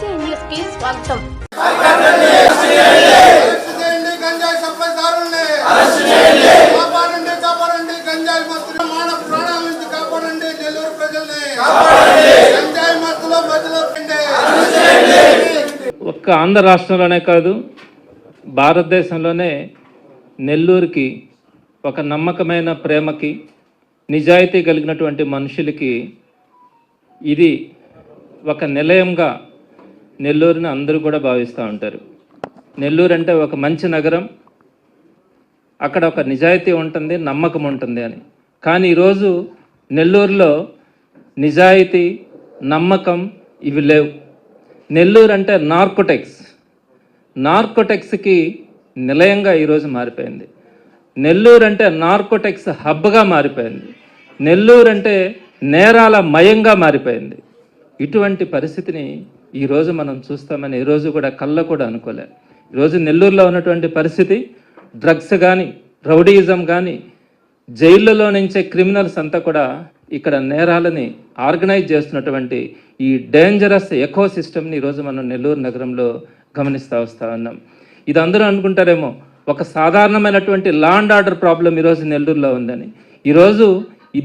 RC న్యూస్కి స్వాగతం ఒక్క ఆంధ్ర రాష్ట్రంలోనే కాదు భారతదేశంలోనే నెల్లూరుకి ఒక నమ్మకమైన ప్రేమకి నిజాయితీ కలిగినటువంటి మనుషులకి ఇది ఒక నిలయంగా నెల్లూరుని అందరూ కూడా భావిస్తూ ఉంటారు. నెల్లూరు అంటే ఒక మంచి నగరం అక్కడ ఒక నిజాయితీ ఉంటుంది నమ్మకం ఉంటుంది అని. కానీ ఈరోజు నెల్లూరులో నిజాయితీ నమ్మకం ఇవి లేవు. నెల్లూరు అంటే నార్కోటెక్స్. నార్కోటెక్స్కి నిలయంగా ఈరోజు మారిపోయింది. నెల్లూరు అంటే నార్కోటెక్స్ హబ్గా మారిపోయింది. నెల్లూరు అంటే నేరాల మయంగా మారిపోయింది. ఇటువంటి పరిస్థితిని ఈరోజు మనం చూస్తామని ఈరోజు కూడా కళ్ళ కూడా అనుకోలే. ఈరోజు నెల్లూరులో ఉన్నటువంటి పరిస్థితి డ్రగ్స్ కానీ రౌడీయిజం కానీ జైళ్ళలో నుంచే క్రిమినల్స్ అంతా కూడా ఇక్కడ నేరాలని ఆర్గనైజ్ చేస్తున్నటువంటి ఈ డేంజరస్ ఎకో సిస్టమ్ని ఈరోజు మనం నెల్లూరు నగరంలో గమనిస్తూ వస్తూ ఉన్నాం. ఇది అందరూ అనుకుంటారేమో ఒక సాధారణమైనటువంటి లా అండ్ ఆర్డర్ ప్రాబ్లం ఈరోజు నెల్లూరులో ఉందని. ఈరోజు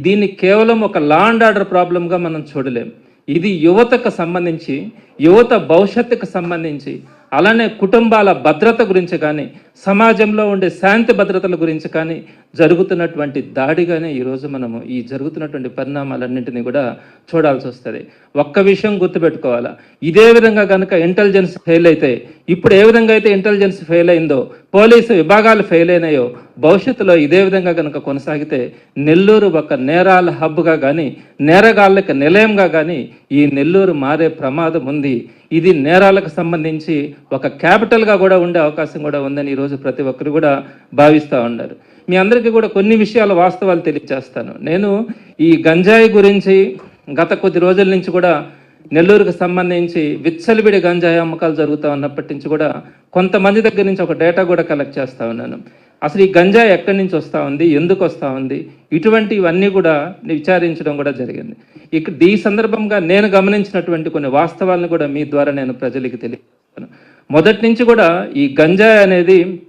దీన్ని కేవలం ఒక లా అండ్ ఆర్డర్ ప్రాబ్లంగా మనం చూడలేం. ఇది యువతకు సంబంధించి యువత భవిష్యత్తుకు సంబంధించి అలానే కుటుంబాల భద్రత గురించి కానీ సమాజంలో ఉండే శాంతి భద్రతల గురించి కానీ జరుగుతున్నటువంటి దాడిగానే ఈరోజు మనము ఈ జరుగుతున్నటువంటి పరిణామాలన్నింటినీ కూడా చూడాల్సి వస్తుంది. ఒక్క విషయం గుర్తుపెట్టుకోవాలా? ఇదే విధంగా కనుక ఇంటెలిజెన్స్ ఫెయిల్ అయితే ఇప్పుడు ఏ విధంగా అయితే ఇంటెలిజెన్స్ ఫెయిల్ అయిందో పోలీసు విభాగాలు ఫెయిల్ అయినాయో భవిష్యత్తులో ఇదే విధంగా కనుక కొనసాగితే నెల్లూరు ఒక నేరాల హబ్గా కానీ నేరగాళ్ళకి నిలయంగా కానీ ఈ నెల్లూరు మారే ప్రమాదం ఉంది. ఇది నేరాలకు సంబంధించి ఒక క్యాపిటల్గా కూడా ఉండే అవకాశం కూడా ఉందని ఈరోజు ప్రతి ఒక్కరు కూడా భావిస్తూ ఉన్నారు. మీ అందరికీ కూడా కొన్ని విషయాల వాస్తవాలు తెలియచేస్తాను నేను ఈ గంజాయి గురించి గత కొద్ది రోజుల నుంచి కూడా నెల్లూరుకు సంబంధించి విచ్చలవిడి గంజాయి అమ్మకాలు జరుగుతూ ఉన్నప్పటి నుంచి కూడా కొంతమంది దగ్గర నుంచి ఒక డేటా కూడా కలెక్ట్ చేస్తూ ఉన్నాను. అసలు ఈ గంజాయి ఎక్కడి నుంచి వస్తూ ఉంది? ఎందుకు వస్తూ ఉంది? ఇటువంటి ఇవన్నీ కూడా విచారించడం కూడా జరిగింది. ఇక ఈ సందర్భంగా నేను గమనించినటువంటి కొన్ని వాస్తవాలను కూడా మీ ద్వారా నేను ప్రజలకి తెలియజేస్తాను. మొదటి నుంచి కూడా ఈ గంజాయి అనేది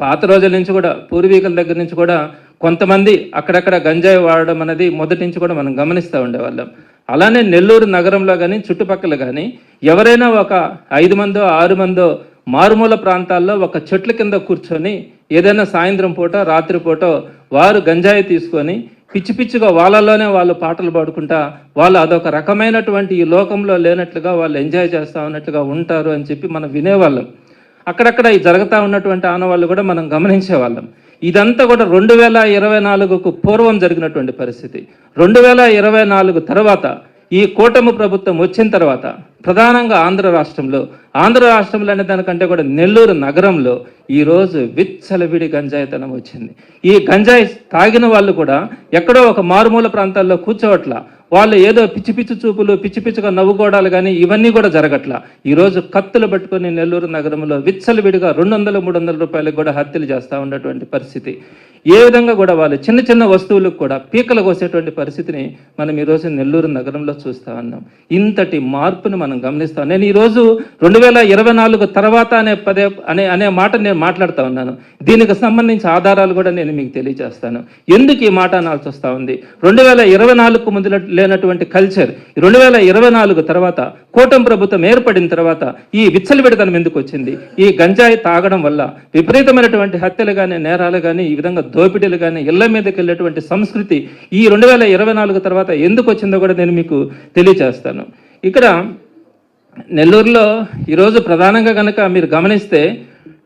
పాత రోజుల నుంచి కూడా పూర్వీకుల దగ్గర నుంచి కూడా కొంతమంది అక్కడక్కడ గంజాయి వాడడం అనేది మొదటి నుంచి కూడా మనం గమనిస్తూ ఉండేవాళ్ళం. అలానే నెల్లూరు నగరంలో కానీ చుట్టుపక్కల కానీ ఎవరైనా ఒక ఐదు మందో ఆరు మందో మారుమూల ప్రాంతాల్లో ఒక చెట్ల కింద కూర్చొని ఏదైనా సాయంత్రం పూట రాత్రి పూట వారు గంజాయి తీసుకొని పిచ్చి పిచ్చిగా వాళ్ళలోనే వాళ్ళు పాటలు పాడుకుంటా వాళ్ళు అదొక రకమైనటువంటి ఈ లోకంలో లేనట్లుగా వాళ్ళు ఎంజాయ్ చేస్తూ ఉన్నట్లుగా ఉంటారు అని చెప్పి మనం వినేవాళ్ళం. అక్కడక్కడ ఈ జరుగుతూ ఉన్నటువంటి ఆనవాళ్ళు కూడా మనం గమనించేవాళ్ళం. ఇదంతా కూడా రెండు వేల ఇరవై నాలుగుకు పూర్వం జరిగినటువంటి పరిస్థితి. రెండు వేల ఇరవై నాలుగు తర్వాత ఈ కూటమి ప్రభుత్వం వచ్చిన తర్వాత ప్రధానంగా ఆంధ్ర రాష్ట్రంలో ఆంధ్ర రాష్ట్రంలో అనే దానికంటే కూడా నెల్లూరు నగరంలో ఈరోజు విచ్చలవిడి గంజాయితనం వచ్చింది. ఈ గంజాయి తాగిన వాళ్ళు కూడా ఎక్కడో ఒక మారుమూల ప్రాంతాల్లో కూర్చోవట్ల వాళ్ళు ఏదో పిచ్చి పిచ్చి చూపులు పిచ్చి పిచ్చిగా నవ్వుకోవడాలు కానీ ఇవన్నీ కూడా జరగట్లా. ఈరోజు కత్తులు పట్టుకొని నెల్లూరు నగరంలో విచ్చలవిడిగా రెండు వందల మూడు వందల రూపాయలకు కూడా హత్యలు చేస్తూ ఉన్నటువంటి పరిస్థితి. ఏ విధంగా కూడా వాళ్ళు చిన్న చిన్న వస్తువులకు కూడా పీకలు కోసేటువంటి పరిస్థితిని మనం ఈరోజు నెల్లూరు నగరంలో చూస్తూ ఉన్నాం. ఇంతటి మార్పును మనం గమనిస్తాం నేను ఈరోజు రెండు వేల ఇరవై నాలుగు తర్వాత అనే పదే అనే అనే మాట నేను మాట్లాడుతూ ఉన్నాను. దీనికి సంబంధించి ఆధారాలు కూడా నేను మీకు తెలియజేస్తాను. ఎందుకు ఈ మాట అనాల్సి వస్తూ ఉంది? రెండు వేల ఇరవై నాలుగు ముందు లేనటువంటి కల్చర్ రెండు వేల ఇరవై నాలుగు తర్వాత కూటమి ప్రభుత్వం ఏర్పడిన తర్వాత ఈ విచ్చలవిడతనం ఎందుకు వచ్చింది. ఈ గంజాయి తాగడం వల్ల విపరీతమైనటువంటి హత్యలు కానీ నేరాలు కానీ ఈ విధంగా దోపిడీలు కానీ ఇళ్ళ మీదకి వెళ్ళేటువంటి సంస్కృతి ఈ రెండు వేల ఇరవై నాలుగు తర్వాత ఎందుకు వచ్చిందో కూడా నేను మీకు తెలియజేస్తాను. ఇక్కడ నెల్లూరులో ఈరోజు ప్రధానంగా కనుక మీరు గమనిస్తే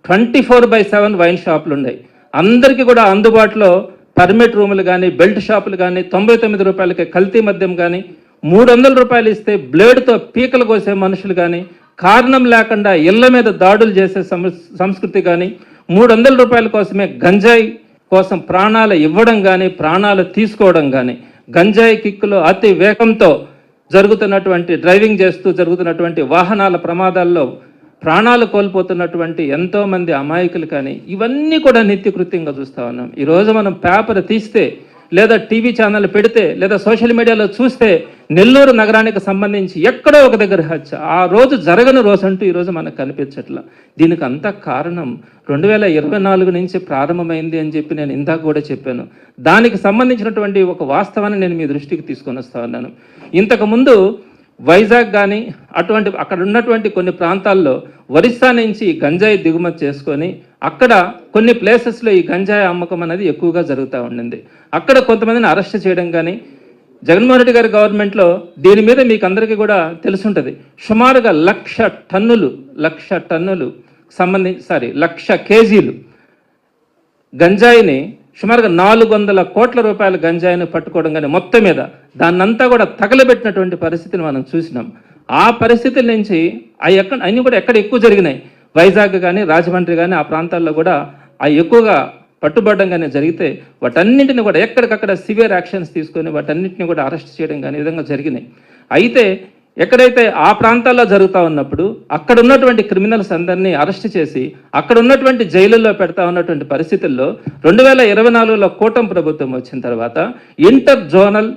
twenty four by seven wine షాపులు ఉన్నాయి. అందరికీ కూడా అందుబాటులో పర్మిట్ రూములు కానీ బెల్ట్ షాపులు కానీ తొంభై తొమ్మిది రూపాయలకి కల్తీ మద్యం కానీ మూడు వందల రూపాయలు ఇస్తే బ్లేడ్తో పీకలు కోసే మనుషులు కానీ కారణం లేకుండా ఇళ్ళ మీద దాడులు చేసే సంస్కృతి కానీ మూడు వందల రూపాయల కోసమే గంజాయి కోసం ప్రాణాలు ఇవ్వడం కానీ ప్రాణాలు తీసుకోవడం కానీ గంజాయి కిక్కులో అతి వేగంతో జరుగుతున్నటువంటి డ్రైవింగ్ చేస్తూ జరుగుతున్నటువంటి వాహనాల ప్రమాదాల్లో ప్రాణాలు కోల్పోతున్నటువంటి ఎంతోమంది అమాయకులు కానీ ఇవన్నీ కూడా నిత్యకృత్యంగా చూస్తా ఉన్నాం. ఈరోజు మనం పేపర్ తీస్తే లేదా టీవీ ఛానల్ పెడితే లేదా సోషల్ మీడియాలో చూస్తే నెల్లూరు నగరానికి సంబంధించి ఎక్కడో ఒక దగ్గర హత్య. ఆ రోజు జరగని రోజు అంటూ ఈరోజు మనకు కనిపించట్లా. దీనికి అంతా కారణం రెండు వేల ఇరవై నాలుగు నుంచి ప్రారంభమైంది అని చెప్పి నేను ఇందాక కూడా చెప్పాను. దానికి సంబంధించినటువంటి ఒక వాస్తవాన్ని నేను మీ దృష్టికి తీసుకొని వస్తా ఉన్నాను. ఇంతకుముందు వైజాగ్ కానీ అటువంటి అక్కడ ఉన్నటువంటి కొన్ని ప్రాంతాల్లో ఒరిస్సా నుంచి ఈ గంజాయి దిగుమతి చేసుకొని అక్కడ కొన్ని ప్లేసెస్లో ఈ గంజాయి అమ్మకం అనేది ఎక్కువగా జరుగుతూ ఉండింది. అక్కడ కొంతమందిని అరెస్ట్ చేయడం కానీ జగన్మోహన్ రెడ్డి గారి గవర్నమెంట్లో దీని మీద మీకు అందరికీ కూడా తెలుసుంటుంది. సుమారుగా లక్ష టన్నులు లక్ష టన్నులు సంబంధించి సారీ లక్ష కేజీలు గంజాయిని సుమారుగా నాలుగు వందల కోట్ల రూపాయల గంజాయిని పట్టుకోవడం కానీ మొత్తం మీద దాన్నంతా కూడా తగలబెట్టినటువంటి పరిస్థితిని మనం చూసినాం. ఆ పరిస్థితుల నుంచి అవి ఎక్కడ అన్నీ కూడా ఎక్కడ ఎక్కువ జరిగినాయి. వైజాగ్ కానీ రాజమండ్రి కానీ ఆ ప్రాంతాల్లో కూడా అవి ఎక్కువగా పట్టుబడడం కానీ జరిగితే వాటన్నింటిని కూడా ఎక్కడికక్కడ సివియర్ యాక్షన్స్ తీసుకొని వాటన్నింటిని కూడా అరెస్ట్ చేయడం కానీ విధంగా జరిగినాయి. అయితే ఎక్కడైతే ఆ ప్రాంతాల్లో జరుగుతూ ఉన్నప్పుడు అక్కడ ఉన్నటువంటి క్రిమినల్స్ అందరినీ అరెస్ట్ చేసి అక్కడ ఉన్నటువంటి జైలుల్లో పెడతా ఉన్నటువంటి పరిస్థితుల్లో రెండు వేల ఇరవై నాలుగులో కూటమి ప్రభుత్వం వచ్చిన తర్వాత ఇంటర్ జోనల్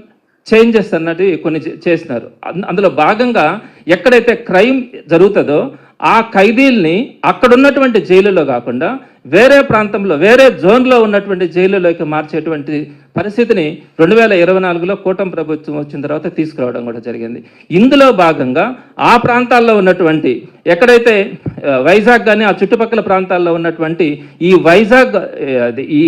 చేంజెస్ అన్నది కొన్ని చే- చేసినారు. అందులో భాగంగా ఎక్కడైతే క్రైమ్ జరుగుతుందో ఆ ఖైదీల్ని అక్కడ ఉన్నటువంటి జైలులో కాకుండా వేరే ప్రాంతంలో వేరే జోన్లో ఉన్నటువంటి జైలులోకి మార్చేటువంటి పరిస్థితిని రెండు వేల ఇరవై నాలుగులో కూటమి ప్రభుత్వం వచ్చిన తర్వాత తీసుకురావడం కూడా జరిగింది. ఇందులో భాగంగా ఆ ప్రాంతాల్లో ఉన్నటువంటి ఎక్కడైతే వైజాగ్ కానీ ఆ చుట్టుపక్కల ప్రాంతాల్లో ఉన్నటువంటి ఈ వైజాగ్ ఈ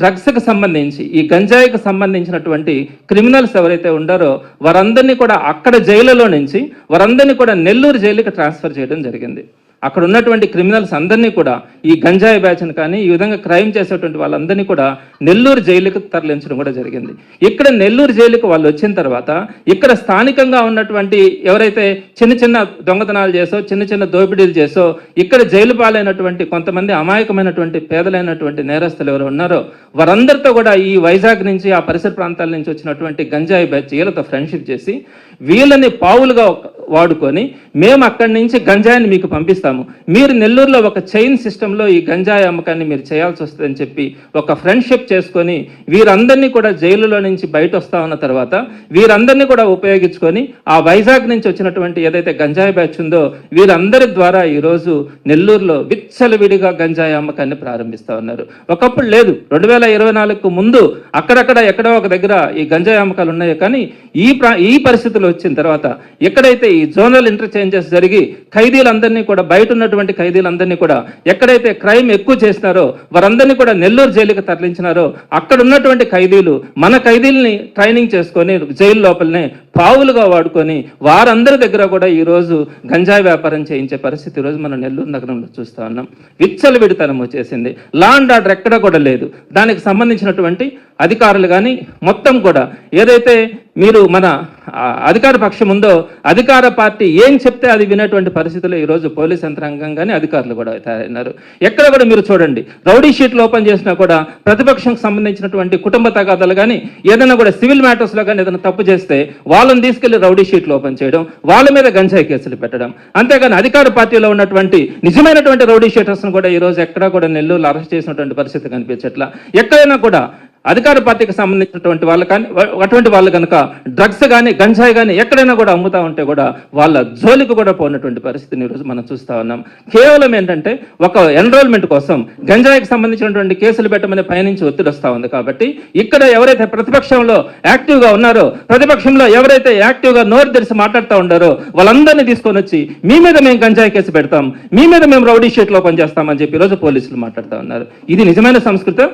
డ్రగ్స్కి సంబంధించి ఈ గంజాయికి సంబంధించినటువంటి క్రిమినల్స్ ఎవరైతే ఉండారో వారందరినీ కూడా అక్కడ జైలులో నుంచి వారందరినీ కూడా నెల్లూరు జైలుకి ట్రాన్స్ఫర్ చేయడం జరిగింది. అక్కడ ఉన్నటువంటి క్రిమినల్స్ అందరినీ కూడా ఈ గంజాయి బ్యాచ్ని కానీ ఈ విధంగా క్రైమ్ చేసేటువంటి వాళ్ళందరినీ కూడా నెల్లూరు జైలుకి తరలించడం కూడా జరిగింది. ఇక్కడ నెల్లూరు జైలుకి వాళ్ళు వచ్చిన తర్వాత ఇక్కడ స్థానికంగా ఉన్నటువంటి ఎవరైతే చిన్న చిన్న దొంగతనాలు చేసో చిన్న చిన్న దోపిడీలు చేసో ఇక్కడ జైలు పాలైనటువంటి కొంతమంది అమాయకమైనటువంటి పేదలైనటువంటి నేరస్తులు ఎవరు ఉన్నారో వారందరితో కూడా ఈ వైజాగ్ నుంచి ఆ పరిసర ప్రాంతాల నుంచి వచ్చినటువంటి గంజాయి బ్యాచ్ వీళ్ళతో ఫ్రెండ్షిప్ చేసి వీళ్ళని పావులుగా వాడుకొని మేము అక్కడి నుంచి గంజాయిని మీకు పంపిస్తాము. మీరు నెల్లూరులో ఒక చైన్ సిస్టంలో ఈ గంజాయి అమ్మకాన్ని మీరు చేయాల్సి వస్తుందని చెప్పి ఒక ఫ్రెండ్షిప్ చేసుకొని వీరందరినీ కూడా జైలులో నుంచి బయట వస్తా ఉన్న తర్వాత వీరందరినీ కూడా ఉపయోగించుకొని ఆ వైజాగ్ నుంచి వచ్చినటువంటి ఏదైతే గంజాయి బ్యాచ్ ఉందో వీరందరి ద్వారా ఈరోజు నెల్లూరులో విచ్చలవిడిగా గంజాయి అమ్మకాన్ని ప్రారంభిస్తా ఉన్నారు. ఒకప్పుడు లేదు. రెండు వేల ఇరవై నాలుగుకు ముందు అక్కడక్కడ ఎక్కడో ఒక దగ్గర ఈ గంజాయి అమ్మకాలు ఉన్నాయి కానీ ఈ ప్రా ఈ పరిస్థితులు వచ్చిన తర్వాత ఎక్కడైతే ఈ జోనల్ ఇంటర్చేంజెస్ జరిగి ఖైదీలందరినీ కూడా బయట ఉన్నటువంటి ఖైదీలందరినీ కూడా ఎక్కడైతే క్రైమ్ ఎక్కువ చేసినారో వారందరినీ కూడా నెల్లూరు జైలుకి తరలించినారో అక్కడ ఉన్నటువంటి ఖైదీలు మన ఖైదీల్ని ట్రైనింగ్ చేసుకొని జైలు లోపలనే పావులుగా వాడుకొని వారందరి దగ్గర కూడా ఈ రోజు గంజాయి వ్యాపారం చేయించే పరిస్థితి ఈరోజు మనం నెల్లూరు నగరంలో చూస్తూ ఉన్నాం. విచ్చలవిడితనం వచ్చేసింది. లా అండ్ ఆర్డర్ ఎక్కడ కూడా లేదు. దానికి సంబంధించినటువంటి అధికారులు కానీ మొత్తం కూడా ఏదైతే మీరు మన అధికార పక్షం ఉందో అధికార పార్టీ ఏం చెప్తే అది వినేటువంటి పరిస్థితుల్లో ఈరోజు పోలీస్ యంత్రాంగం కానీ అధికారులు కూడా తయారైనారు. ఎక్కడ కూడా మీరు చూడండి రౌడీ షీట్లు ఓపెన్ చేసినా కూడా ప్రతిపక్షంకి సంబంధించినటువంటి కుటుంబ తగాదాలు కానీ ఏదైనా కూడా సివిల్ మ్యాటర్స్లో కానీ ఏదైనా తప్పు చేస్తే వాళ్ళని తీసుకెళ్ళి రౌడీ షీట్లు ఓపెన్ చేయడం వాళ్ళ మీద గంజాయి కేసులు పెట్టడం. అంతేగాని అధికార పార్టీలో ఉన్నటువంటి నిజమైనటువంటి రౌడీ షీటర్స్ను కూడా ఈ రోజు ఎక్కడా కూడా నెల్లూరులో అరెస్ట్ చేసినటువంటి పరిస్థితి కనిపించట్లా. ఎక్కడైనా కూడా అధికార పార్టీకి సంబంధించినటువంటి వాళ్ళు కానీ అటువంటి వాళ్ళు కనుక డ్రగ్స్ కానీ గంజాయి కానీ ఎక్కడైనా కూడా అమ్ముతా ఉంటే కూడా వాళ్ళ జోలికి కూడా పోయినటువంటి పరిస్థితిని ఈరోజు మనం చూస్తా ఉన్నాం. కేవలం ఏంటంటే ఒక ఎన్రోల్మెంట్ కోసం గంజాయికి సంబంధించినటువంటి కేసులు పెట్టమని పయనించి ఒత్తిడి వస్తూ ఉంది కాబట్టి ఇక్కడ ఎవరైతే ప్రతిపక్షంలో యాక్టివ్గా ఉన్నారో ప్రతిపక్షంలో ఎవరైతే యాక్టివ్గా నోరు తెరిచి మాట్లాడుతూ ఉండారో వాళ్ళందరినీ తీసుకొని వచ్చి మీ మీద మేము గంజాయి కేసు పెడతాం మీ మీద మేము రౌడీ షీట్లో పనిచేస్తామని చెప్పి ఈరోజు పోలీసులు మాట్లాడుతూ ఉన్నారు. ఇది నిజమైన సంస్కృతం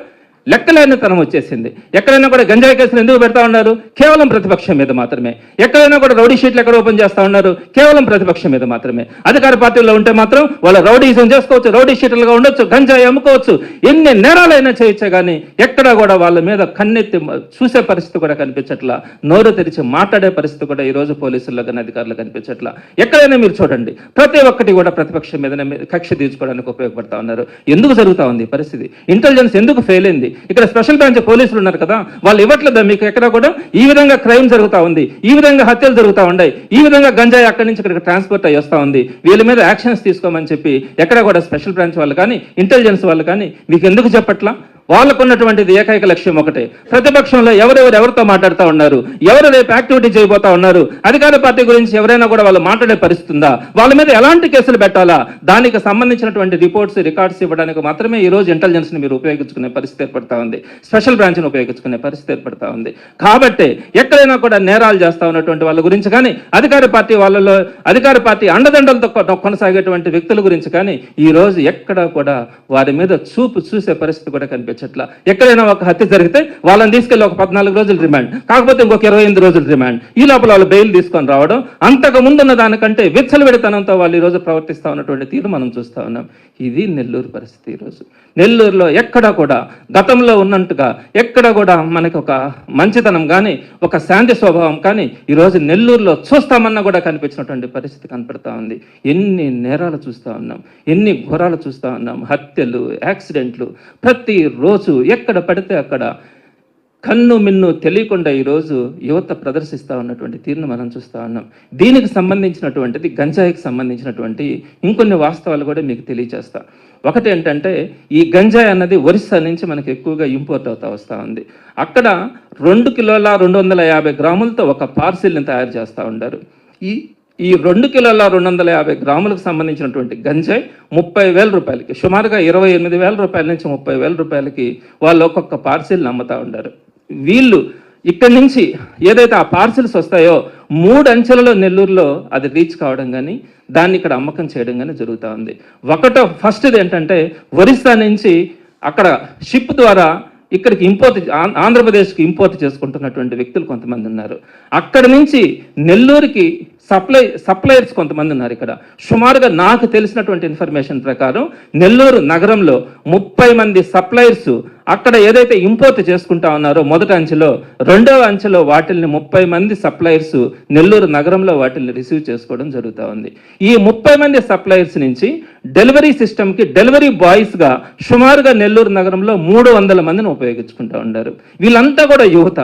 లెక్కలేనితనం వచ్చేసింది. ఎక్కడైనా కూడా గంజాయి కేసులు ఎందుకు పెడతా ఉన్నారు? కేవలం ప్రతిపక్షం మీద మాత్రమే. ఎక్కడైనా కూడా రౌడీ షీట్లు ఎక్కడ ఓపెన్ చేస్తా ఉన్నారు? కేవలం ప్రతిపక్షం మీద మాత్రమే. అధికార పార్టీలో ఉంటే మాత్రం వాళ్ళ రౌడీజం చేసుకోవచ్చు రౌడీ షీట్లుగా ఉండొచ్చు గంజాయి అమ్ముకోవచ్చు. ఎన్ని నేరాలైనా చేయొచ్చు కానీ ఎక్కడ కూడా వాళ్ళ మీద కన్నెత్తి చూసే పరిస్థితి కూడా కనిపించట్లా. నోరు తెరిచి మాట్లాడే పరిస్థితి కూడా ఈరోజు పోలీసుల్లో కానీ అధికారులు కనిపించట్లా. ఎక్కడైనా మీరు చూడండి. ప్రతి ఒక్కటి కూడా ప్రతిపక్షం మీదనే కక్ష తీర్చుకోవడానికి ఉపయోగపడతా ఉన్నారు. ఎందుకు జరుగుతా ఉంది పరిస్థితి? ఇంటెలిజెన్స్ ఎందుకు ఫెయిల్ అయింది? ఇక్కడ స్పెషల్ బ్రాంచ్ పోలీసులు ఉన్నారు కదా వాళ్ళు ఇవ్వట్లేదా మీకు ఎక్కడ కూడా? ఈ విధంగా క్రైమ్ జరుగుతా ఉంది ఈ విధంగా హత్యలు జరుగుతా ఉన్నాయి ఈ విధంగా గంజాయి అక్కడి నుంచి ఇక్కడికి ట్రాన్స్పోర్ట్ అయ్యి వస్తూ ఉంది. వీళ్ళ మీద యాక్షన్స్ తీసుకోమని చెప్పి ఎక్కడ కూడా స్పెషల్ బ్రాంచ్ వాళ్ళు కానీ ఇంటెలిజెన్స్ వాళ్ళు కానీ మీకు ఎందుకు చెప్పట్లా? వాళ్ళకున్నటువంటిది ఏకైక లక్ష్యం ఒకటే. ప్రతిపక్షంలో ఎవరెవరు ఎవరితో మాట్లాడుతూ ఉన్నారు? ఎవరు రేపు యాక్టివిటీ చేయబోతా ఉన్నారు? అధికార పార్టీ గురించి ఎవరైనా కూడా వాళ్ళు మాట్లాడే పరిస్థితుందా వాళ్ళ మీద ఎలాంటి కేసులు పెట్టాలా? దానికి సంబంధించినటువంటి రిపోర్ట్స్ రికార్డ్స్ ఇవ్వడానికి మాత్రమే ఈ రోజు ఇంటెలిజెన్స్ని మీరు ఉపయోగించుకునే పరిస్థితి ఏర్పడతా ఉంది. స్పెషల్ బ్రాంచ్ని ఉపయోగించుకునే పరిస్థితి ఏర్పడతా ఉంది. కాబట్టి ఎక్కడైనా కూడా నేరాలు చేస్తా ఉన్నటువంటి వాళ్ళ గురించి కానీ అధికార పార్టీ వాళ్ళలో అధికార పార్టీ అండదండలతో కొనసాగేటువంటి వ్యక్తుల గురించి కానీ ఈ రోజు ఎక్కడ కూడా వారి మీద చూపు చూసే పరిస్థితి కూడా కనిపిస్తుంది చెట్ల. ఎక్కడైనా ఒక హత్య జరిగితే వాళ్ళని తీసుకెళ్ళి ఒక పద్నాలుగు రోజులు రిమాండ్ కాకపోతే ఇంకొక ఇరవై ఎనిమిది రోజులు రిమాండ్ ఈ లోపల వాళ్ళు బెయిల్ తీసుకొని రావడం అంతకు ముందున్న దానికంటే విచ్చలవిడితనంతో వాళ్ళు ఈ రోజు ప్రవర్తిస్తా ఉన్నటువంటి తీరు మనం చూస్తా ఉన్నాం. ఇది నెల్లూరు పరిస్థితి ఈరోజు నెల్లూరులో ఎక్కడ కూడా గతంలో ఉన్నట్టుగా ఎక్కడ కూడా మనకి ఒక మంచితనం కానీ ఒక శాంతి స్వభావం కానీ ఈరోజు నెల్లూరులో చూస్తామన్నా కూడా కనిపించినటువంటి పరిస్థితి కనపడతా ఉంది. ఎన్ని నేరాలు చూస్తూ ఉన్నాం ఎన్ని ఘోరాలు చూస్తూ ఉన్నాం. హత్యలు యాక్సిడెంట్లు ప్రతి రోజు ఎక్కడ పడితే అక్కడ కన్ను మిన్ను తెలియకుండా ఈరోజు యువత ప్రదర్శిస్తూ ఉన్నటువంటి తీరును మనం చూస్తూ ఉన్నాం. దీనికి సంబంధించినటువంటిది గంజాయికి సంబంధించినటువంటి ఇంకొన్ని వాస్తవాలు కూడా మీకు తెలియజేస్తా ఒకటి ఏంటంటే ఈ గంజాయి అన్నది ఒరిస్సా నుంచి మనకి ఎక్కువగా ఇంపోర్ట్ అవుతా వస్తూ ఉంది. అక్కడ రెండు కిలోల రెండు వందల యాభై గ్రాములతో ఒక పార్సిల్ని తయారు చేస్తూ ఉంటారు ఈ ఈ రెండు కిలోల రెండు వందల యాభై గ్రాములకు సంబంధించినటువంటి గంజాయి ముప్పై వేల రూపాయలకి సుమారుగా ఇరవై ఎనిమిది వేల రూపాయల నుంచి ముప్పై వేల రూపాయలకి వాళ్ళు ఒక్కొక్క పార్సిల్ అమ్ముతూ ఉంటారు వీళ్ళు ఇక్కడి నుంచి ఏదైతే ఆ పార్సిల్స్ వస్తాయో మూడు అంచెలలో నెల్లూరులో అది రీచ్ కావడం కానీ దాన్ని ఇక్కడ అమ్మకం చేయడం కానీ జరుగుతూ ఉంది. ఒకటో ఫస్ట్ది ఏంటంటే ఒరిస్సా నుంచి అక్కడ షిప్ ద్వారా ఇక్కడికి ఇంపోర్ట్ ఆంధ్రప్రదేశ్కి ఇంపోర్ట్ చేసుకుంటున్నటువంటి వ్యక్తులు కొంతమంది ఉన్నారు. అక్కడి నుంచి నెల్లూరుకి సప్లై సప్లయర్స్ కొంతమంది ఉన్నారు ఇక్కడ. సుమారుగా నాకు తెలిసినటువంటి ఇన్ఫర్మేషన్ ప్రకారం నెల్లూరు నగరంలో ముప్పై మంది సప్లయర్స్ అక్కడ ఏదైతే ఇంపోర్ట్ చేసుకుంటా ఉన్నారో మొదటి అంచెలో రెండవ అంచెలో వాటిల్ని ముప్పై మంది సప్లయర్స్ నెల్లూరు నగరంలో వాటిల్ని రిసీవ్ చేసుకోవడం జరుగుతూ ఉంది. ఈ ముప్పై మంది సప్లయర్స్ నుంచి డెలివరీ సిస్టమ్కి డెలివరీ బాయ్స్గా సుమారుగా నెల్లూరు నగరంలో మూడు వందల మందిని ఉపయోగించుకుంటా ఉన్నారు. వీళ్ళంతా కూడా యువత.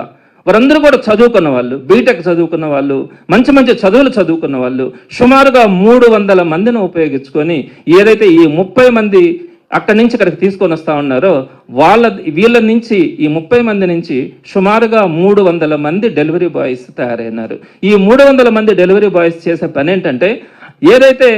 వారందరూ కూడా చదువుకున్న వాళ్ళు బీటెక్ చదువుకున్న వాళ్ళు మంచి మంచి చదువులు చదువుకున్న వాళ్ళు సుమారుగా మూడు వందల మందిని ఉపయోగించుకొని ఏదైతే ఈ ముప్పై మంది అక్కడి నుంచి ఇక్కడికి తీసుకొని వస్తా ఉన్నారో వాళ్ళ వీళ్ళ నుంచి ఈ ముప్పై మంది నుంచి సుమారుగా మూడు వందల మంది డెలివరీ బాయ్స్ తయారైనారు. ఈ మూడు వందల మంది డెలివరీ బాయ్స్ చేసే పని ఏంటంటే ఏదైతే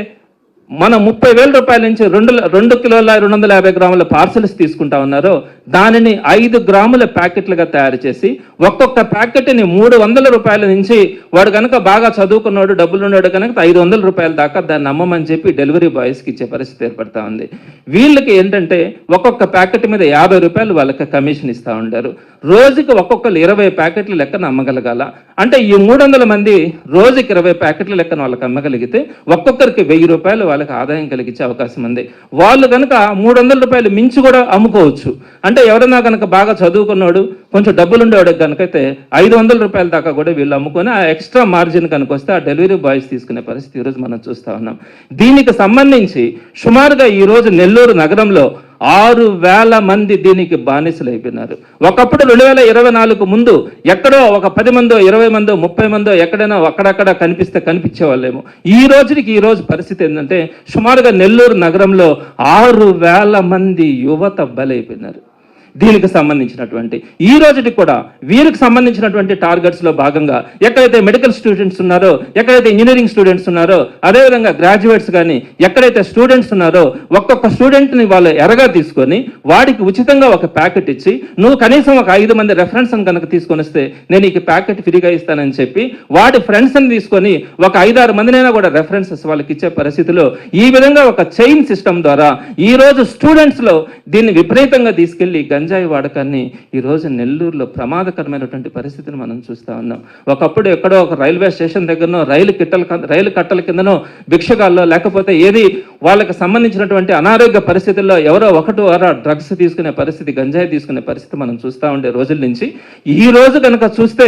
మన ముప్పై వేల రూపాయల నుంచి రెండు రెండు కిలోల రెండు వందల యాభై గ్రాముల పార్సల్స్ తీసుకుంటా ఉన్నారో దానిని ఐదు గ్రాముల ప్యాకెట్లుగా తయారు చేసి ఒక్కొక్క ప్యాకెట్ని మూడు వందల రూపాయల నుంచి వాడు కనుక బాగా చదువుకున్నాడు డబ్బులు ఉన్నాడు కనుక ఐదు వందల రూపాయల దాకా దాన్ని నమ్మమని చెప్పి డెలివరీ బాయ్స్కి ఇచ్చే పరిస్థితి ఏర్పడతా ఉంది. వీళ్ళకి ఏంటంటే ఒక్కొక్క ప్యాకెట్ మీద యాభై రూపాయలు వాళ్ళకి కమిషన్ ఇస్తూ ఉంటారు రోజుకి ఒక్కొక్కరు ఇరవై ప్యాకెట్లు లెక్కన అమ్మగలగాల. అంటే ఈ మూడు వందల మంది రోజుకి ఇరవై ప్యాకెట్ల లెక్కన వాళ్ళకి అమ్మగలిగితే ఒక్కొక్కరికి వెయ్యి రూపాయలు వాళ్ళకి ఆదాయం కలిగించే అవకాశం ఉంది. వాళ్ళు కనుక మూడు వందల రూపాయలు మించి కూడా అమ్ముకోవచ్చు. అంటే ఎవరైనా కనుక బాగా చదువుకున్నాడు కొంచెం డబ్బులు ఉండేవాడు కనుకైతే ఐదు వందల రూపాయల దాకా కూడా వీళ్ళు అమ్ముకొని ఆ ఎక్స్ట్రా మార్జిన్ కనుక వస్తే ఆ డెలివరీ బాయ్స్ తీసుకునే పరిస్థితి ఈరోజు మనం చూస్తా ఉన్నాం. దీనికి సంబంధించి సుమారుగా ఈ రోజు నెల్లూరు నగరంలో ఆరు వేల మంది దీనికి బానిసలు అయిపోయినారు ఒకప్పుడు రెండు వేల ఇరవై నాలుగు ముందు ఎక్కడో ఒక పది మందో ఇరవై మందో ముప్పై మందో ఎక్కడైనా అక్కడక్కడ కనిపిస్తే కనిపించేవాళ్ళేమో. ఈ రోజుకి ఈ రోజు పరిస్థితి ఏంటంటే సుమారుగా నెల్లూరు నగరంలో ఆరు వేల మంది యువత బలైపోయినారు. దీనికి సంబంధించినటువంటి. ఈ రోజుకి కూడా వీరికి సంబంధించినటువంటి టార్గెట్స్లో భాగంగా ఎక్కడైతే మెడికల్ స్టూడెంట్స్ ఉన్నారో ఎక్కడైతే ఇంజనీరింగ్ స్టూడెంట్స్ ఉన్నారో అదేవిధంగా గ్రాడ్యుయేట్స్ కానీ ఎక్కడైతే స్టూడెంట్స్ ఉన్నారో ఒక్కొక్క స్టూడెంట్ని వాళ్ళు ఎరగా తీసుకొని వాడికి ఉచితంగా ఒక ప్యాకెట్ ఇచ్చి నువ్వు కనీసం ఒక ఐదు మంది రెఫరెన్స్ కనుక తీసుకొని వస్తే నేను ఈ ప్యాకెట్ ఫ్రీగా ఇస్తానని చెప్పి వాడి ఫ్రెండ్స్ని తీసుకొని ఒక ఐదారు మందినైనా కూడా రెఫరెన్సెస్ వాళ్ళకి ఇచ్చే పరిస్థితిలో ఈ విధంగా ఒక చైన్ సిస్టమ్ ద్వారా ఈరోజు స్టూడెంట్స్లో స్టూడెంట్స్లో దీన్ని విపరీతంగా తీసుకెళ్ళి గంజాయి వాడకాన్ని ఈరోజు నెల్లూరులో ప్రమాదకరమైనటువంటి పరిస్థితిని మనం చూస్తా ఉన్నాం. ఒకప్పుడు ఎక్కడో ఒక రైల్వే స్టేషన్ దగ్గరనో రైలు కిట్టల రైలు కట్టల కిందనో భిక్షగాల్లో లేకపోతే ఏది వాళ్ళకి సంబంధించినటువంటి అనారోగ్య పరిస్థితుల్లో ఎవరో ఒకటి వారా డ్రగ్స్ తీసుకునే పరిస్థితి గంజాయి తీసుకునే పరిస్థితి మనం చూస్తా ఉండే రోజుల నుంచి. ఈ రోజు కనుక చూస్తే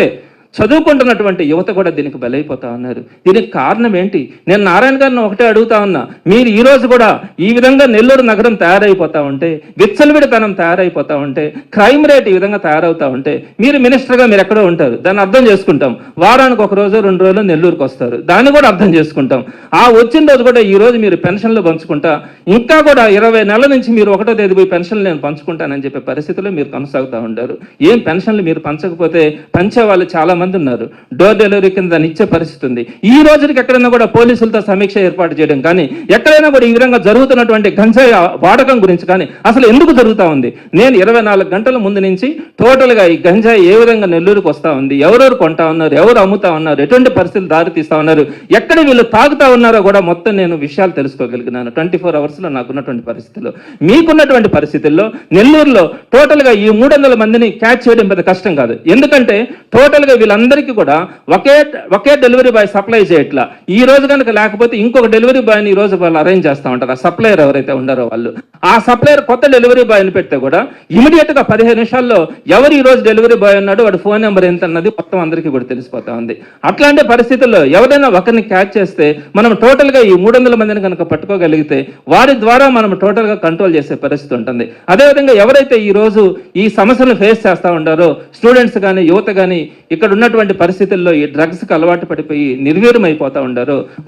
చదువుకుంటున్నటువంటి యువత కూడా దీనికి బలైపోతా ఉన్నారు. దీనికి కారణం ఏంటి? నేను నారాయణ గారిని ఒకటే అడుగుతా ఉన్నా. మీరు ఈ రోజు కూడా ఈ విధంగా నెల్లూరు నగరం తయారైపోతా ఉంటే విచ్చలవిడితనం తయారైపోతా ఉంటే క్రైమ్ రేట్ ఈ విధంగా తయారవుతా ఉంటే మీరు మినిస్టర్గా మీరు ఎక్కడో ఉంటారు. దాన్ని అర్థం చేసుకుంటాం. వారానికి ఒక రోజు రెండు రోజులు నెల్లూరుకు వస్తారు. దాన్ని కూడా అర్థం చేసుకుంటాం. ఆ వచ్చిన రోజు కూడా ఈ రోజు మీరు పెన్షన్లు పంచుకుంటా ఇంకా కూడా ఇరవై నెలల నుంచి మీరు ఒకటో తేదీ పోయి పెన్షన్లు నేను పంచుకుంటానని చెప్పే పరిస్థితిలో మీరు కొనసాగుతూ ఉంటారు ఏం పెన్షన్లు మీరు పంచకపోతే పంచే వాళ్ళు చాలా మంది ఉన్నారు. డోర్ డెలివరీ కింద దాన్ని పరిస్థితి ఉంది. ఈ రోజుకి ఎక్కడైనా కూడా పోలీసులతో సమీక్ష ఏర్పాటు చేయడం కానీ ఎక్కడైనా కూడా ఈ విధంగా జరుగుతున్నటువంటి గంజాయి వాడకం గురించి కానీ అసలు ఎందుకు జరుగుతూ ఉంది? నేను ఇరవై నాలుగు గంటల ముందు నుంచి టోటల్గా ఈ గంజాయి ఏ విధంగా నెల్లూరుకు వస్తూ ఉంది ఎవరెవరు కొంటా ఉన్నారు ఎవరు అమ్ముతా ఉన్నారు ఎటువంటి పరిస్థితులు దారి తీస్తా ఉన్నారు ఎక్కడ వీళ్ళు తాగుతా ఉన్నారో కూడా మొత్తం నేను విషయాలు తెలుసుకోగలిగినాను. ట్వంటీ ఫోర్ అవర్స్లో నాకున్నటువంటి పరిస్థితుల్లో మీకున్నటువంటి పరిస్థితుల్లో నెల్లూరులో టోటల్గా ఈ మూడు వందల మందిని క్యాచ్ చేయడం పెద్ద కష్టం కాదు. ఎందుకంటే టోటల్గా వీళ్ళందరికీ కూడా ఒకే ఒకే డెలివరీ బాయ్ సప్లై చేయట్లా. ఈ రోజు కనుక లేకపోతే ఇంకొక డెలివరీ బాయ్ని ఈ రోజు వాళ్ళు అరేంజ్ చేస్తూ ఉంటారు. ఆ సప్లయర్ ఎవరైతే ఉండారో వాళ్ళు. ఆ సప్లయర్ కొత్త డెలివరీ బాయ్ని పెడితే కూడా ఇమీడియట్గా పదిహేను నిమిషాల్లో ఎవరు ఈ రోజు డెలివరీ బాయ్ ఉన్నాడు వాడి ఫోన్ నెంబర్ ఎంత అన్నది మొత్తం అందరికీ కూడా తెలిసిపోతా ఉంది. అట్లాంటి పరిస్థితుల్లో ఎవరైనా ఒకరిని క్యాచ్ చేస్తే మనం టోటల్గా ఈ మూడు వందల మందిని కనుక పట్టుకోగలిగితే వారి ద్వారా మనం టోటల్గా కంట్రోల్ చేసే పరిస్థితి ఉంటుంది. అదేవిధంగా ఎవరైతే ఈ రోజు ఈ సమస్యలను ఫేస్ చేస్తా ఉంటారో స్టూడెంట్స్ కానీ యువత కానీ ఇక్కడ ఉన్నటువంటి పరిస్థితుల్లో ఈ డ్రగ్స్కి అలవాటు పడిపోయి నిర్వీర్యం అయిపోతా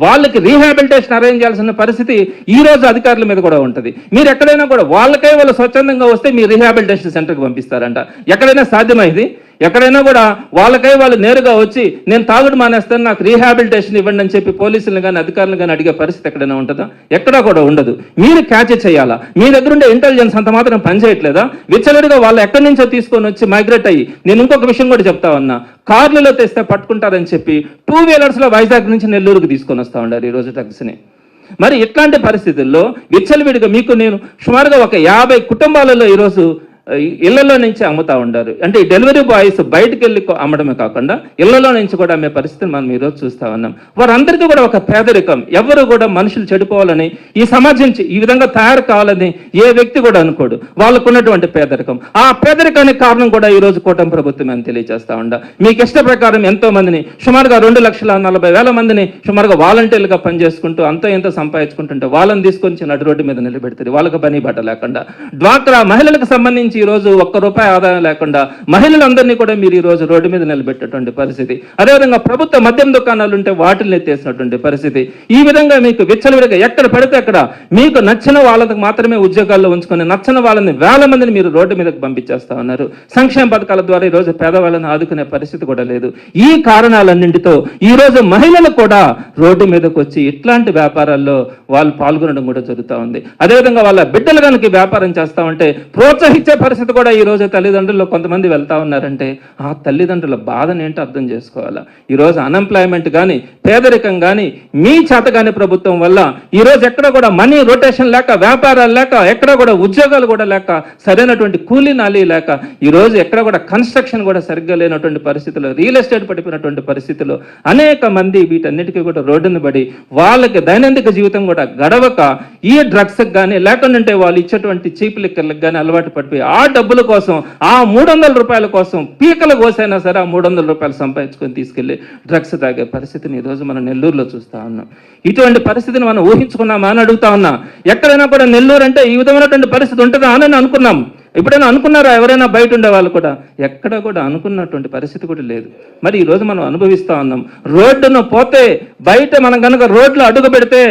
వాళ్ళకి రీహాబిలిటేషన్ అరేంజ్ చేయాల్సిన పరిస్థితి ఈ రోజు అధికారుల మీద కూడా ఉంటుంది. మీరు ఎక్కడైనా కూడా వాళ్ళకే వాళ్ళు స్వచ్ఛందంగా వస్తే మీ రీహాబిలిటేషన్ సెంటర్కి పంపిస్తారంట. ఎక్కడైనా సాధ్యమైంది ఎక్కడైనా కూడా వాళ్ళకై వాళ్ళు నేరుగా వచ్చి నేను తాగుడు మానేస్తాను నాకు రీహాబిలిటేషన్ ఇవ్వండి అని చెప్పి పోలీసులను కానీ అధికారులను కానీ అడిగే పరిస్థితి ఎక్కడైనా ఉంటుందా? ఎక్కడా కూడా ఉండదు. మీరు క్యాచ్ చేయాలా? మీ దగ్గర ఉండే ఇంటెలిజెన్స్ అంత మాత్రం పనిచేయట్లేదా? విచ్చలడిగా వాళ్ళు ఎక్కడి నుంచో తీసుకొని వచ్చి మైగ్రేట్ అయ్యి నేను ఇంకొక విషయం కూడా చెప్తా ఉన్నా. కార్లలో తెస్తే పట్టుకుంటారని చెప్పి టూ వీలర్స్లో వైజాగ్ నుంచి నెల్లూరుకు తీసుకొని వస్తా ఉండారు ఈ రోజు డ్రగ్స్ని మరి ఇట్లాంటి పరిస్థితుల్లో విచ్చలవిడిగా మీకు నేను సుమారుగా ఒక యాభై కుటుంబాలలో ఈరోజు ఇళ్ళలో నుంచి అమ్ముతా ఉండారు. అంటే ఈ డెలివరీ బాయ్స్ బయటకు వెళ్ళి అమ్మడమే కాకుండా ఇళ్ళలో నుంచి కూడా అమ్మే పరిస్థితిని మనం ఈరోజు చూస్తా ఉన్నాం. వారందరికీ కూడా ఒక పేదరికం. ఎవరు కూడా మనుషులు చెడిపోవాలని ఈ సమాజం ఈ విధంగా తయారు కావాలని ఏ వ్యక్తి కూడా అనుకోడు. వాళ్ళకు ఉన్నటువంటి పేదరికం. ఆ పేదరికానికి కారణం కూడా ఈ రోజు కూటమి ప్రభుత్వం అని తెలియజేస్తా ఉండ. మీకు ఇష్ట ప్రకారం ఎంతో మందిని సుమారుగా రెండు లక్షల నలభై వేల మందిని సుమారుగా వాలంటీర్లుగా పనిచేసుకుంటూ అంతో ఎంతో సంపాదించుకుంటుంటే వాళ్ళని తీసుకొని నడు రోడ్డు మీద నిలబెడుతుంది వాళ్ళకి పని బట్ట లేకుండా. డ్వాక్రా మహిళలకు సంబంధించి ఈ రోజు ఒక్క రూపాయి ఆదాయం లేకుండా మహిళలందరినీ కూడా మీరు ఈ రోజు రోడ్డు మీద నిలబెట్టేటువంటి పరిస్థితి. అదేవిధంగా ప్రభుత్వ మద్యం దుకాణాలు ఉంటే వాటిని ఎత్తేసినటువంటి పరిస్థితి. ఈ విధంగా మీకు విచ్చలవిడిగా ఎక్కడ పడితే అక్కడ మీకు నచ్చిన వాళ్ళకి మాత్రమే ఉద్యోగాల్లో ఉంచుకొని నచ్చిన వాళ్ళని వేల మందిని మీరు రోడ్డు మీదకి పంపించేస్తా ఉన్నారు. సంక్షేమ పథకాల ద్వారా ఈ రోజు పేదవాళ్ళని ఆదుకునే పరిస్థితి కూడా లేదు. ఈ కారణాలన్నింటితో ఈ రోజు మహిళలు కూడా రోడ్డు మీదకి వచ్చి ఇట్లాంటి వ్యాపారాల్లో వాళ్ళు పాల్గొనడం కూడా జరుగుతూ ఉంది. అదేవిధంగా వాళ్ళ బిడ్డలు కనుక వ్యాపారం చేస్తా ఉంటే ప్రోత్సహించే పరిస్థితి కూడా ఈ తల్లిదండ్రుల్లో తల్లిదండ్రులు కొంతమంది వెళ్తా ఉన్నారంటే ఆ తల్లిదండ్రుల బాధను ఏంటో అర్థం చేసుకోవాలా? ఈ రోజు అన్ఎంప్లాయ్మెంట్ కానీ పేదరికం కానీ మీ చేతగాని ప్రభుత్వం వల్ల ఈ రోజు ఎక్కడ కూడా మనీ రొటేషన్ లేక వ్యాపారాలు లేక ఎక్కడ కూడా ఉద్యోగాలు కూడా లేక సరైనటువంటి కూలీ నాలి లేక ఈ రోజు ఎక్కడ కూడా కన్స్ట్రక్షన్ కూడా సరిగ్గా లేనటువంటి పరిస్థితుల్లో రియల్ ఎస్టేట్ పడిపోయినటువంటి పరిస్థితుల్లో అనేక మంది వీటన్నిటికీ కూడా రోడ్డును పడి వాళ్ళకి దైనందిక జీవితం కూడా గడవక ఈ డ్రగ్స్ కానీ లేకుండా వాళ్ళు ఇచ్చేటువంటి చీప్ లిక్కర్లకు కానీ అలవాటు పడిపోయి ఆ డబ్బుల కోసం ఆ మూడు వందల రూపాయల కోసం పీకలు కోసైనా సరే ఆ మూడు వందల రూపాయలు సంపాదించుకొని తీసుకెళ్ళి డ్రగ్స్ తాగే పరిస్థితిని ఈరోజు మనం నెల్లూరులో చూస్తా ఉన్నాం. ఇటువంటి పరిస్థితిని మనం ఊహించుకున్నామా అని అడుగుతా ఉన్నా. ఎక్కడైనా కూడా నెల్లూరు అంటే ఈ విధమైనటువంటి పరిస్థితి ఉంటుందా అని అనుకున్నాం. ఎప్పుడైనా అనుకున్నారా? ఎవరైనా బయట ఉండే వాళ్ళు కూడా? ఎక్కడ కూడా అనుకున్నటువంటి పరిస్థితి కూడా లేదు. మరి ఈ రోజు మనం అనుభవిస్తా ఉన్నాం. రోడ్డును పోతే బయట మనం కనుక రోడ్లు అడుగు పెడితే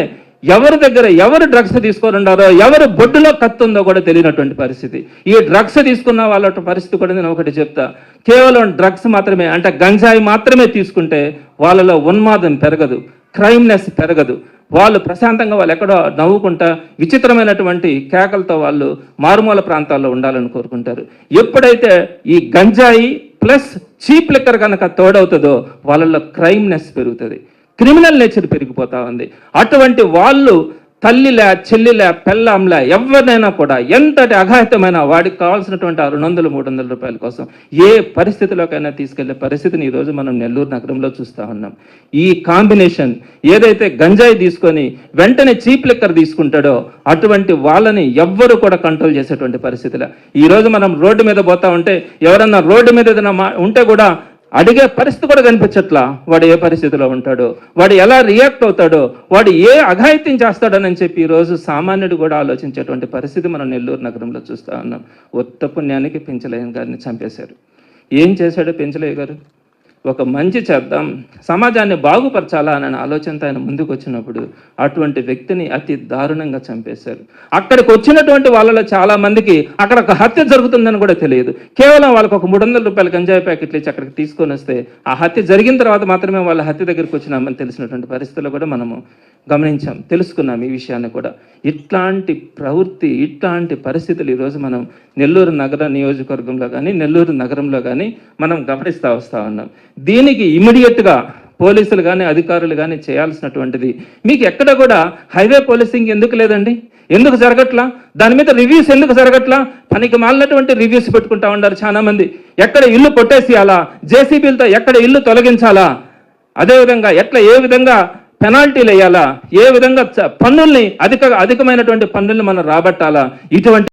ఎవరి దగ్గర ఎవరు డ్రగ్స్ తీసుకొని ఉండారో ఎవరు బొడ్డులో కత్తుందో కూడా తెలియనటువంటి పరిస్థితి. ఈ డ్రగ్స్ తీసుకున్న వాళ్ళ పరిస్థితి కూడా నేను ఒకటి చెప్తా. కేవలం డ్రగ్స్ మాత్రమే అంటే గంజాయి మాత్రమే తీసుకుంటే వాళ్ళలో ఉన్మాదం పెరగదు క్రైమ్నెస్ పెరగదు. వాళ్ళు ప్రశాంతంగా వాళ్ళు ఎక్కడో నవ్వుకుంటా విచిత్రమైనటువంటి కేకలతో వాళ్ళు మారుమూల ప్రాంతాల్లో ఉండాలని కోరుకుంటారు. ఎప్పుడైతే ఈ గంజాయి ప్లస్ చీప్ లిక్కర్ కనుక తోడవుతుందో వాళ్ళలో క్రైమ్నెస్ పెరుగుతుంది. క్రిమినల్ నేచర్ పెరిగిపోతా ఉంది. అటువంటి వాళ్ళు తల్లిలే చెల్లిలే పెళ్ళంలే ఎవరినైనా కూడా ఎంతటి అఘాయితమైన వాడికి కావాల్సినటువంటి ఆ రెండు వందలు మూడు వందల రూపాయల కోసం ఏ పరిస్థితిలోకైనా తీసుకెళ్ళే పరిస్థితిని ఈరోజు మనం నెల్లూరు నగరంలో చూస్తూ ఉన్నాం. ఈ కాంబినేషన్ ఏదైతే గంజాయి తీసుకొని వెంటనే చీప్ లెక్కర్ తీసుకుంటాడో అటువంటి వాళ్ళని ఎవ్వరు కూడా కంట్రోల్ చేసేటువంటి పరిస్థితిలో. ఈరోజు మనం రోడ్డు మీద పోతా ఉంటే ఎవరన్నా రోడ్డు మీద ఏదైనా మా- ఉంటే కూడా అడిగే పరిస్థితి కూడా కనిపించట్లా. వాడు ఏ పరిస్థితిలో ఉంటాడో వాడు ఎలా రియాక్ట్ అవుతాడో వాడు ఏ అఘాయిత్యం చేస్తాడని చెప్పి ఈరోజు సామాన్యుడు కూడా ఆలోచించేటువంటి పరిస్థితి మనం నెల్లూరు నగరంలో చూస్తా ఉన్నాం. ఉత్త పుణ్యానికి పెంచలయ్య గారిని చంపేశారు. ఏం చేశాడో పెంచలయ్య గారు? ఒక మంచి చేద్దాం సమాజాన్ని బాగుపరచాలా అనే ఆలోచనతో ఆయన ముందుకు వచ్చినప్పుడు అటువంటి వ్యక్తిని అతి దారుణంగా చంపేశారు. అక్కడికి వచ్చినటువంటి వాళ్ళలో చాలా మందికి అక్కడ ఒక హత్య జరుగుతుందని కూడా తెలియదు. కేవలం వాళ్ళకి ఒక మూడు వందల రూపాయల గంజాయి ప్యాకెట్లు ఇచ్చి అక్కడికి తీసుకొని వస్తే ఆ హత్య జరిగిన తర్వాత మాత్రమే వాళ్ళ హత్య దగ్గరికి వచ్చినామని తెలిసినటువంటి పరిస్థితుల్లో కూడా మనము గమనించాం తెలుసుకున్నాం ఈ విషయాన్ని కూడా. ఇట్లాంటి ప్రవృత్తి ఇట్లాంటి పరిస్థితులు ఈరోజు మనం నెల్లూరు నగర నియోజకవర్గంలో కానీ నెల్లూరు నగరంలో కానీ మనం గమనిస్తూ వస్తూ ఉన్నాం. దీనికి ఇమీడియట్గా పోలీసులు కానీ అధికారులు కానీ చేయాల్సినటువంటిది. మీకు ఎక్కడ కూడా హైవే పోలీసింగ్ ఎందుకు లేదండి? ఎందుకు జరగట్లా? దాని మీద రివ్యూస్ ఎందుకు జరగట్లా? పనికి మాలినటువంటి రివ్యూస్ పెట్టుకుంటా ఉన్నారు చాలా మంది ఎక్కడ ఇల్లు కొట్టేసేయాలా? జేసీబీలతో ఎక్కడ ఇల్లు తొలగించాలా? అదేవిధంగా ఎట్లా ఏ విధంగా పెనాల్టీలు వేయాలా? ఏ విధంగా పన్నుల్ని అధిక అధికమైనటువంటి పన్నుల్ని మనం రాబట్టాలా? ఇటువంటి